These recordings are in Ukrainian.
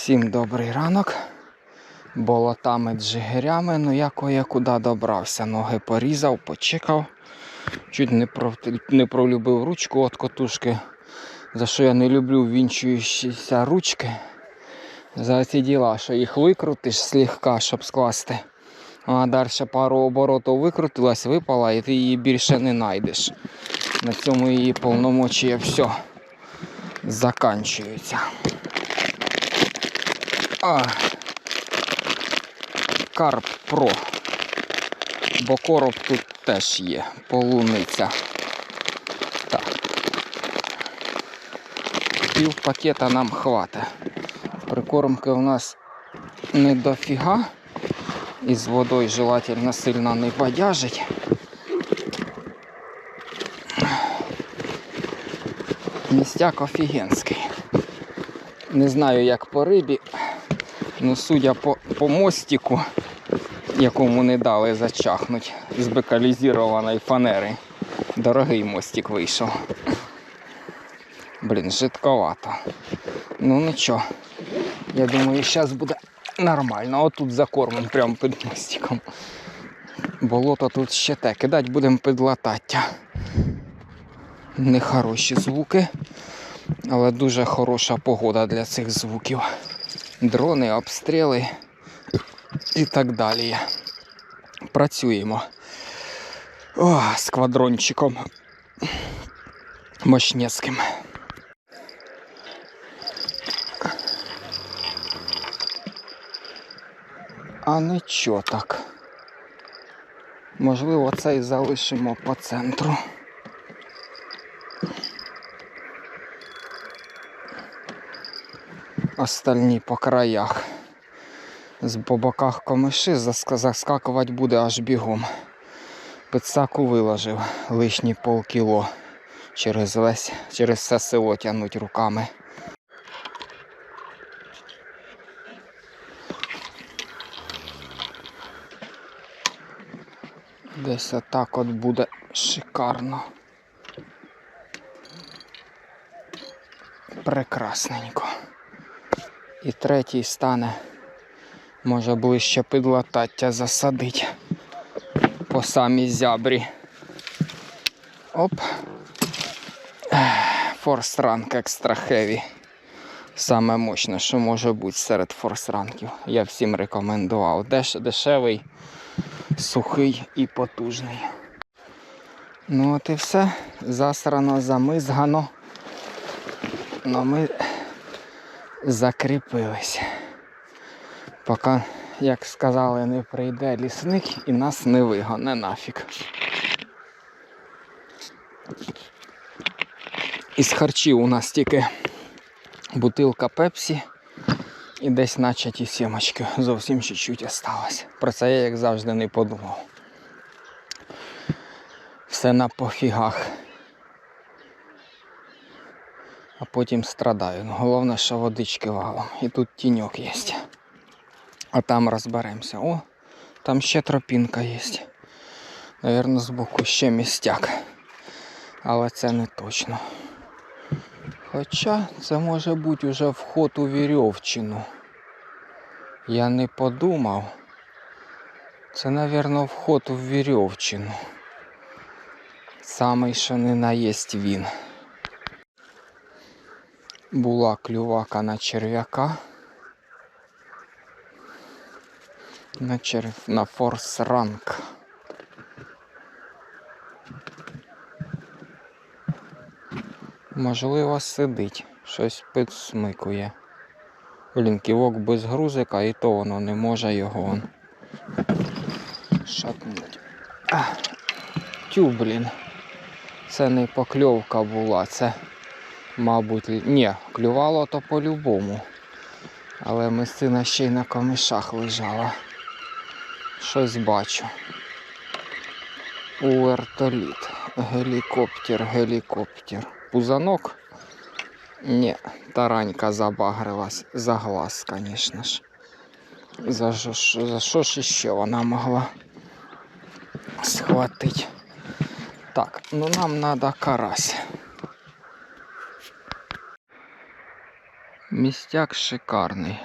Всім добрий ранок. Болотами, джигирями, ну я кое-куди добрався. Ноги порізав, почекав. Чуть не, про, не пролюбив ручку від котушки. За що я не люблю вінчуючіся ручки. За ці діла, що їх викрутиш слегка, щоб скласти. А далі пару оборотів викрутилась, випала, і ти її більше не знайдеш. На цьому її повномочія все заканчується. А. Карп Про. Бо короб тут теж є. Полуниця. Так. Пів пакета нам хватить. Прикормки у нас не дофіга. І з водою желательно сильно не бодяжить. Містяк офігенський. Не знаю, як по рибі, але судя по, по мостику, якому не дали зачахнуть з бекалізованої фанери. Дорогий мостик вийшов. Блін, жидковато. Ну нічого. Я думаю, зараз буде нормально. Отут закормим прямо під мостиком. Болото тут ще те. Кидать будемо під латаття. Нехороші звуки, але дуже хороша погода для цих звуків. Дрони, обстріли і так далі. Працюємо. О, з квадрончиком мощнецьким. А нічого так. Можливо, цей залишимо по центру. Остальні по краях. По боках комиші заск- заскакувати буде аж бігом. Пицаку виложив лишні полкіло. Через весь, через все село тягнуть руками. Десь отак от буде шикарно. Прекрасненько. І третій стане, може ближче під латаття засадить по самій зябрі. Оп. Форс-ранк екстра хеві. Саме мощне, що може бути серед форс-ранків. Я всім рекомендував. Деш, дешевий, сухий і потужний. Ну от і все. Засрано, замизгано. Ну ми закріпились. Поки, як сказали, не прийде лісник і нас не вигоне нафіг. Із харчів у нас тільки бутилка пепсі і десь начаті сімочки. Зовсім чуть-чуть осталось. Про це я, як завжди, не подумав. Все на пофігах. А потім страдаю. Ну, головне, що водички валом. І тут тіньок є. А там розберемося. О, там ще тропінка є. Навірно, збоку ще містяк. Але це не точно. Хоча це може бути вже вход у Вірьовчину. Я не подумав. Це, напевно, вход у Вірьовчину. Самий, що не наєсть він. Була клювака на черв'яка. На черв... на форс ранк. Можливо, сидить, щось підсмикує. Блін, ківок без грузика і то воно не може його он шатнуть. Тю, блін. Це не покльовка була, це, мабуть, ні, клювало то по-любому. Але мисина ще й на камишах лежала. Щось бачу. Уертоліт. Гелікоптер, гелікоптер. Пузанок? Ні, таранька забагрилась. За глаз, звісно ж. За, що за що ж іще вона могла схватити? Так, ну нам треба карась. Містяк шикарний.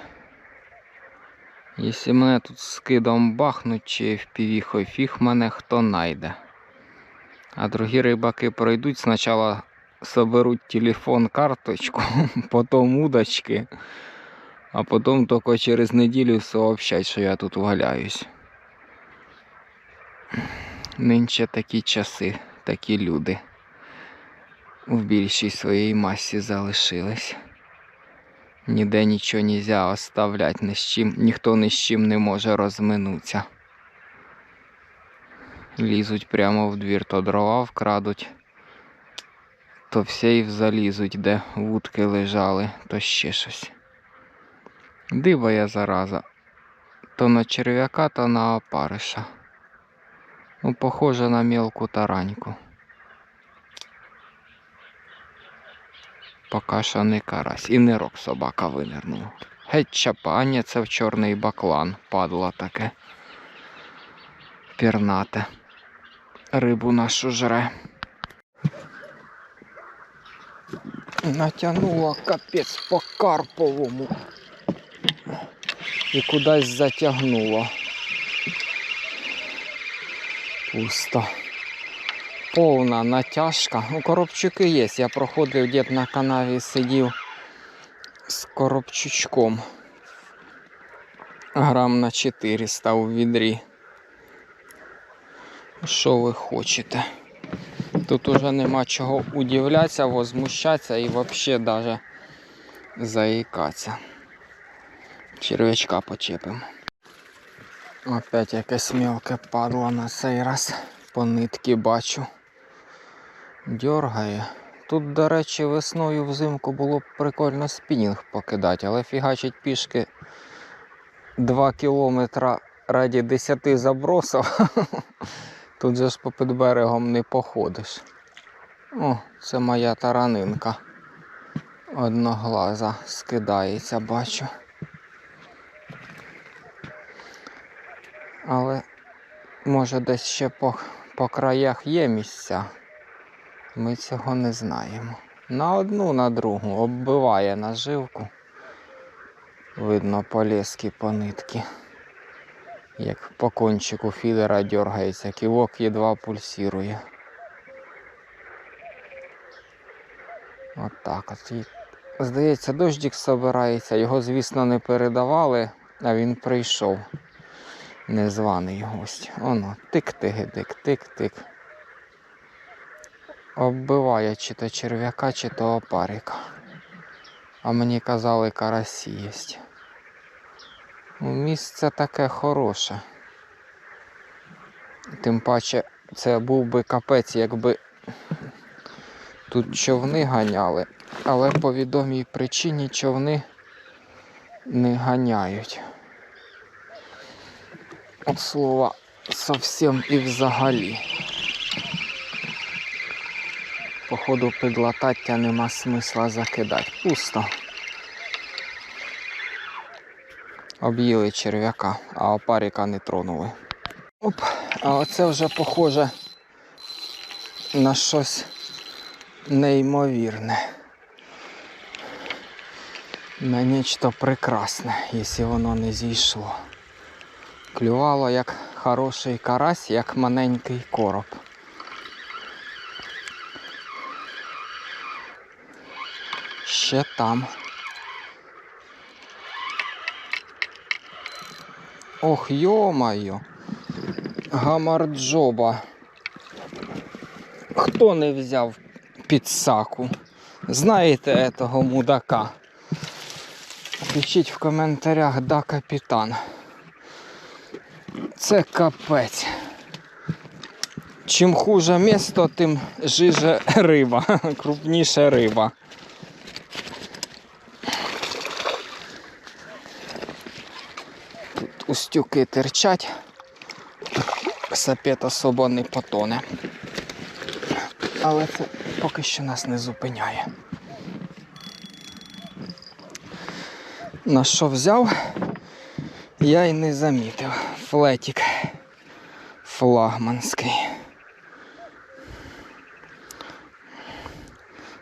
Якщо мене тут скидом бахнуть чи впівіхою, фіг мене хто найде. А другі рибаки пройдуть, спочатку соберуть телефон, карточку, потім удочки, а потім тільки через неділю сообщать, що я тут валяюсь. Нинче такі часи, такі люди в більшій своїй масі залишились. Ніде нічого не можна оставляти, ні з чим, ніхто ні з чим не може розминутися. Лізуть прямо в двір, то дрова вкрадуть, то все і залізуть, де вудки лежали, то ще щось. Дива я зараза. То на черв'яка, то на опариша. Ну, похоже на мелку тараньку. Поки що не карась. І не рок собака винирнула. Геть чапання це в чорний баклан падло таке. Пірнате. Рибу нашу жре. Натягнула капець по карповому. І кудись затягнуло. Пусто. Повна натяжка. Ну, коробчуки є. Я проходив дід на канаві сидів з коробчучком. Грам на 400 у відрі. Що ви хочете? Тут уже нема чого удивлятися, возмущатися і взагалі даже заїкатися. Червячка почепимо. Опять якесь мелке падло на цей раз. По нитки бачу. Дьоргає. Тут, до речі, весною взимку було б прикольно спінінг покидати, але фігачить пішки 2 кілометра раді 10 забросів. Тут же ж попід берегом не походиш. О, це моя таранинка. Одноглаза скидається, бачу. Але може десь ще по, по краях є місця. Ми цього не знаємо. На одну, на другу оббиває наживку. Видно полески по нитки. Як по кончику фідера дергається, ківок єдва пульсірує. От так от. Здається, дощик собирається. Його, звісно, не передавали, а він прийшов. Незваний гость. Оно, тик-тик-тик, тик-тик. Оббиває чи то черв'яка, чи то опарика. А мені казали, карасі є. Ну, Місце таке хороше. Тим паче це був би капець, якби тут човни ганяли, але по відомій причині човни не ганяють. От слова зовсім і взагалі. Походу підлатаття нема смисла закидати. Пусто. Об'їли черв'яка, а опаріка не тронули. Оп, а оце вже похоже на щось неймовірне. На нечто прекрасне, якщо воно не зійшло. Клювало як хороший карась, як маленький короб. Ще там. Ох, йо-моє. Гамарджоба. Хто не взяв підсаку? Знаєте этого мудака? Пишіть в коментарях, да, капітан. Це капець. Чим хуже місто, тим жиже риба, крупніша риба. Устюки терчать, сапет особо не потоне. Але це поки що нас не зупиняє. На що взяв, я й не замітив. Флетік флагманський.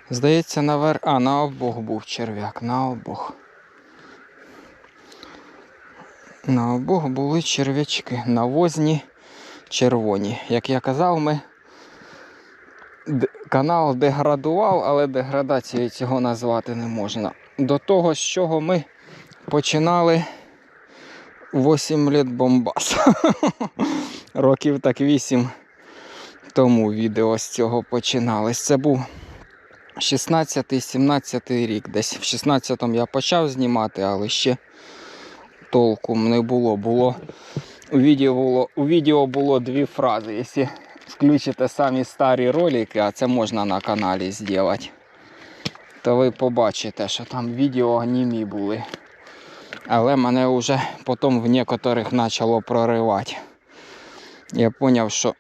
Здається, навер... А, на обох був черв'як, на обох. На обох були черв'ячки, навозні червоні. Як я казав, ми канал деградував, але деградацією цього назвати не можна. До того, з чого ми починали 8 літ Бомбас. Років так 8 тому відео з цього починалось. Це був 16-17 рік. Десь в 16-му я почав знімати, але ще толком не було. було у, відео було у відео було дві фрази. Якщо включите самі старі ролики, а це можна на каналі зробити, то ви побачите, що там відео німі були. Але мене вже потім в некоторих почало проривати. Я зрозумів, що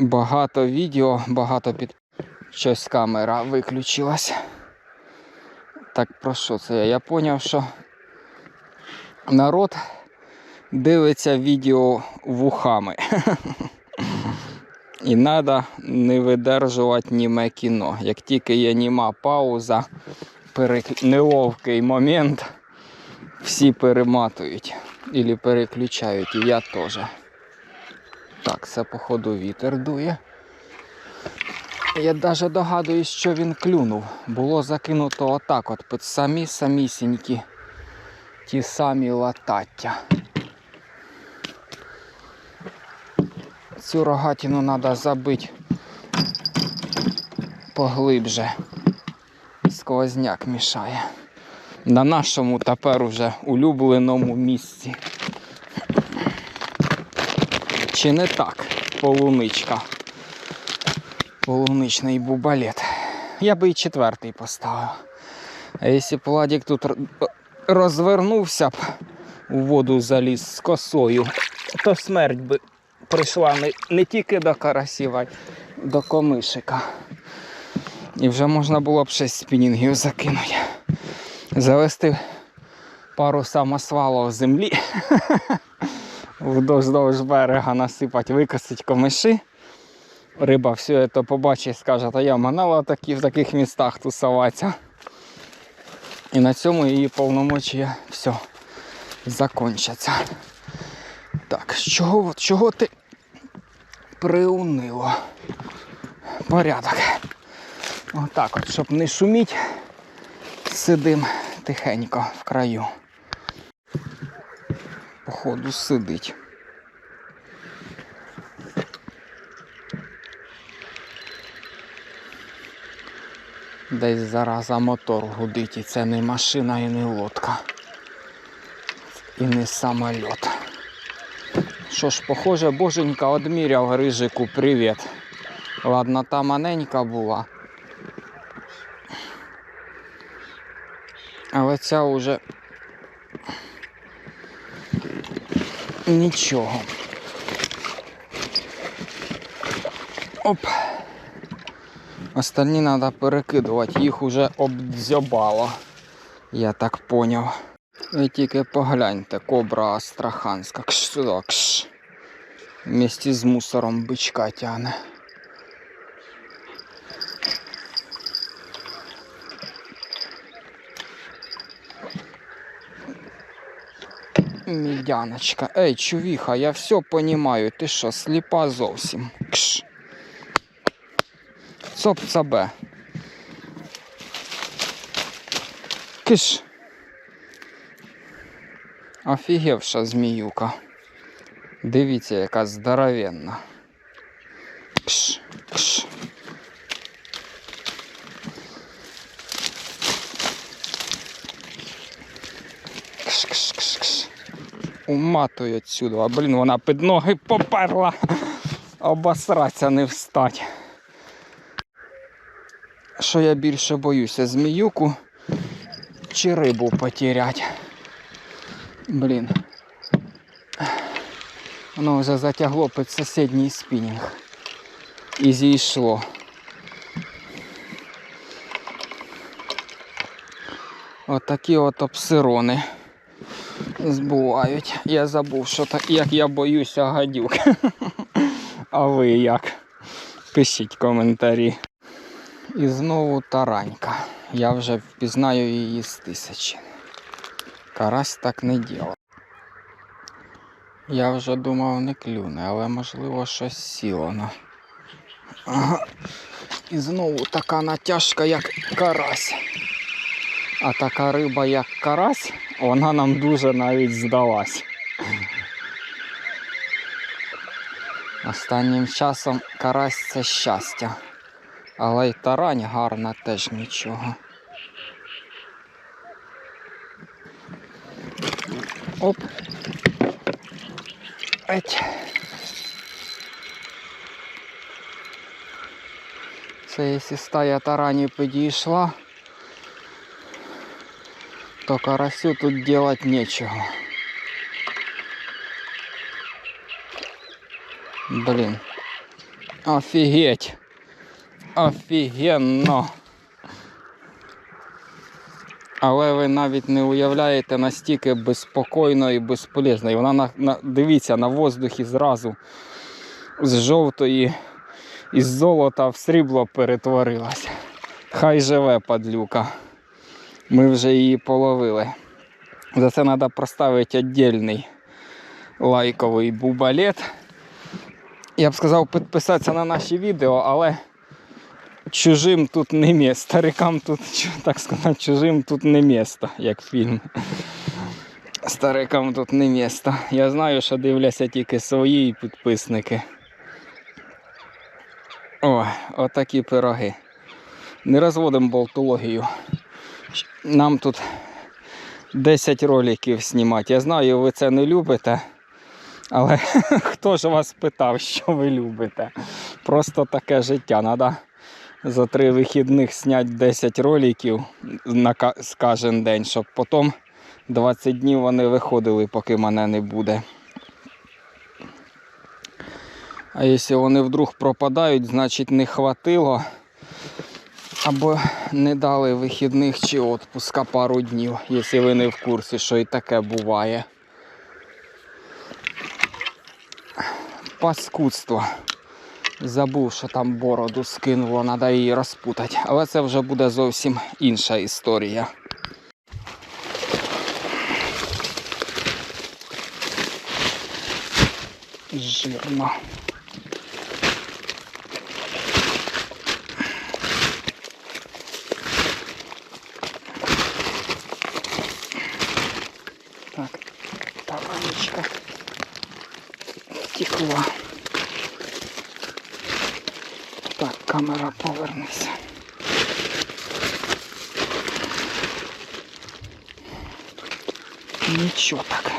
багато відео, багато під щось камера виключилась. Так про що це? Я зрозумів, що народ дивиться відео вухами. І треба не видержувати німе кіно. Як тільки є німа пауза, перек... неловкий момент, всі перематують або переключають, і я теж. Так, це походу вітер дує. Я навіть догадуюсь, що він клюнув. Було закинуто отак, от під самі самісінькі ті самі латаття. Цю рогатину треба забити поглибже. Сквозняк мішає. На нашому тепер уже улюбленому місці. Чи не так? Полуничка. Полуничний бубалет. Я би і четвертий поставив. А якщо Владик тут розвернувся б у воду заліз з косою, то смерть би прийшла не, не тільки до карасів, а й до комишика. І вже можна було б ще спінінгів закинути. Завести пару самосвалів землі, вдовж берега насипати, викосити комиші. Риба все це побачить скаже, та я манала такі в таких містах тусуватися. І на цьому її повномочія все закончаться. Так, чого, чого ти приунило? Порядок. Отак от, щоб не шуміть, сидим тихенько в краю. Походу сидить. Десь зараза мотор гудить, і це не машина і не лодка. І не самоліт. Що ж, похоже, боженька одміряв грижику привіт. Ладно, та маненька була. Але ця уже нічого. Оп. Остальні треба перекидувати, їх уже обдзьобало. Я так поняв. Ви тільки погляньте, кобра астраханська. Кш сюди, кш. Вместе з мусором бичка тягне. Медяночка. Ей, чувіха, я все понимаю. Ти що, сліпа зовсім? Кш. Цоп цабе. Киш. Офігевша зміюка. Дивіться, яка здоровенна. Кш, кш. Кш, кш, кш, кш. Уматує отсюда. А блін, вона під ноги поперла. Обосраться не встать. Що я більше боюся, зміюку чи рибу потерять. Блін. Воно вже затягло під сусідній спінінг. І зійшло. Отакі от обсирони збувають. Я забув, що так, як я боюся гадюк. А ви як? Пишіть коментарі. І знову таранька. Я вже впізнаю її з тисячі. Карась так не ділав. Я вже думав не клюне, але можливо щось сіло на. Ага. І знову така натяжка, як карась. А така риба, як карась, вона нам дуже навіть здалась. Останнім часом карась це щастя. Але й тарань гарна теж нічого. Оп. Еть. Це якщо стая тарані підійшла, то карасю тут делать нечего. Блін. Офігеть. Офігенно. Але ви навіть не уявляєте настільки безспокійно і безполезно. І вона на, на, дивіться на воздухі зразу з жовтої із золота в срібло перетворилася. Хай живе падлюка. Ми вже її половили. За це треба проставити віддільний лайковий бубалет. Я б сказав підписатися на наші відео, але чужим тут не місце. Старикам тут, так сказати, чужим тут не місце, як фільм. Старикам тут не місце. Я знаю, що дивляться тільки свої підписники. О, отакі пироги. Не розводимо болтологію. Нам тут 10 роликів знімати. Я знаю, ви це не любите. Але хто ж вас питав, що ви любите? Просто таке життя. Треба за три вихідних зняти 10 роликів на кожен день, щоб потім 20 днів вони виходили, поки мене не буде. А якщо вони вдруг пропадають, значить не хватило. Або не дали вихідних чи відпуска пару днів, якщо ви не в курсі, що і таке буває. Паскудство. Забув, що там бороду скинуло, треба її розпутати. Але це вже буде зовсім інша історія. Жирно. Так, таранечка втекла. Так, повернеться. Нічого так.